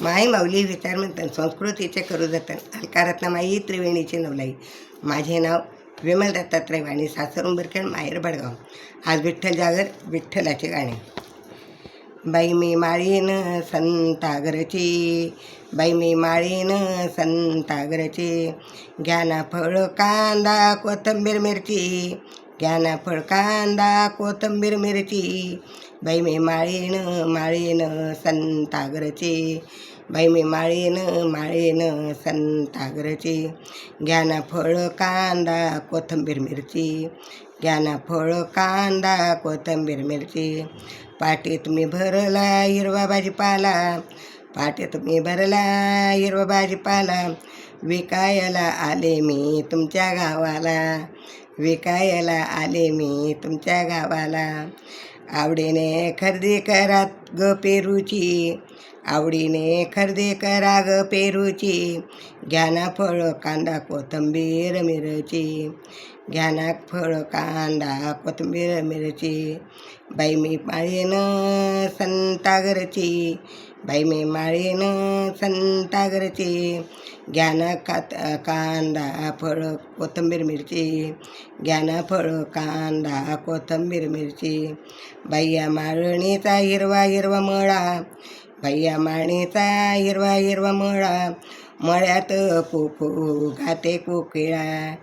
माई माऊली विचार म्हणतात संस्कृतीचे करू जतन. अलकारत्न माई त्रिवेणीची नवलाई. माझे नाव विमल दत्तात्रय वाणी सासर उंबरखेड माहेर बडगाव. आज विठ्ठल जागर विठ्ठलाचे गाणे. बाई मी माळीन संतागरची बाई मी माळीन संतागरची. घ्याना फळ कांदा कोथंबीर मिरची. घ्याना फळ कांदा कोथंबीर मिरची. बाई मी माळीन माळीन संतागरचे. बाई मी माळीन माळीन संतागरचे. घ्याना फळ कांदा कोथंबीर मिरची. घ्याना फळ कांदा कोथंबीर मिरची. पाटीत मी भरला हिरवा भाजीपाला. पाटीत मी भरला हिरवा भाजीपाला. विकायला आले मी तुमच्या गावाला. विकायला आले मी तुमच्या गावाला. आवडीने खरेदी करात ग पेरूची आवडीने खरेदी करा ग पेरूची घ्याना फळ कांदा कोथंबीर मिरची घ्याना फळ कांदा कोथंबीर मिरची बाई मी माळीन संतागरची बाई मी माळीन संतागरची घ्याना खात कांदा फळ कोथंबीर मिरची. घ्याना फळ कांदा कोथंबीर मिरची. भैया माळणीचा हिरवा हिरवा मळा. भैया माळणीचा हिरवा हिरवा मळा. मळ्यात कुकू घाते कोकिळा.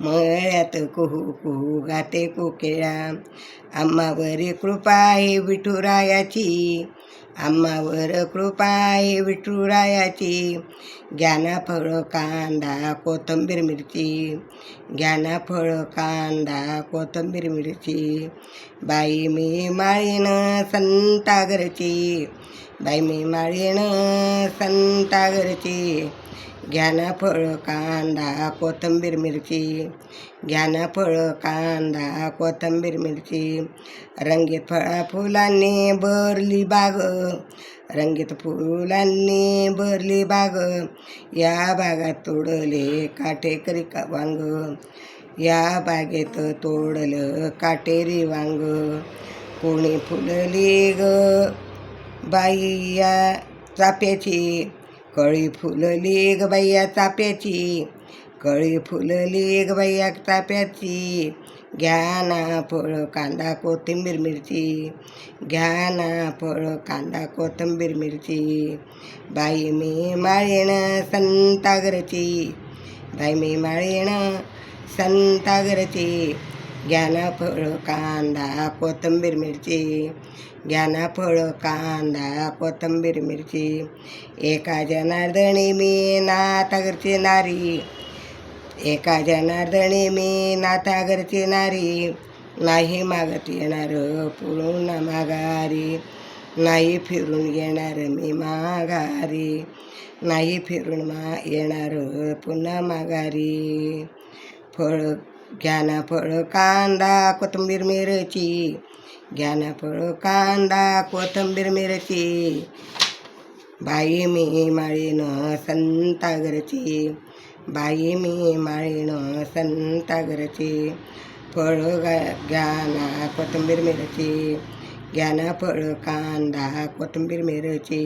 मळ्यात कुहू कुहू घाते कुकिळा. आम्हावरी कृपा आहे विठुरायाची. आम्हावर कृपा आहे विठुरायाची. घ्याना फळ कांदा कोथंबीर मिरची. घ्याना फळ कांदा कोथंबीर मिरची. बाई मी माळीन संतागरची. बाई मी माळीन संतागरची. घ्याना फळं कांदा कोथंबीर मिरची. घ्याना फळं कांदा कोथंबीर मिरची. रंगीत फळा फुलांनी भरली बाग. रंगीत फुलांनी भरली बाग. या बागात तोडले काटेकरी का वांग. या बागेत तोडलं काटेरी वांग. कोणी फुलली ग बाई या चाप्याची. कळी फुलली ग बाई चाप्याची कळी फुलली ग बाई चाप्याची घ्या ना फळ कांदा कोथिंबीर मिरची. घ्या ना फळ कांदा कोथिंबीर मिरची. बाई मी माळीण संतागरची. बाई मी माळीण संतागरची. घ्याना फळं कांदा कोथिंबीर मिरची. घ्याना कांदा कोथिंबीर मिरची. एका जनार्दनी मी नातागरची नारी. एका जनार्दनी मी नातागरची नारी. नाही मागत येणार पुरून माघारी. नाही फिरून येणार मी माघारी. नाही फिरून मा येणार पुन्हा माघारी. फळ घ्याना फळ कांदा कोथिंबीर मिरची. घ्याना फळ कांदा कोथिंबीर मिरची. बाई मी माळीन संतागरची. बाई मी माळीन संतागरची. फळ घ्याना कोथिंबीर मिरची. घ्याना फळ कांदा कोथिंबीर मिरची.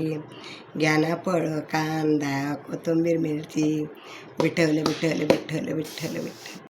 घ्याना फळ कांदा कोथिंबीर मिरची. विठ्ठल विठ्ठल विठ्ठल विठ्ठल विठ्ठल.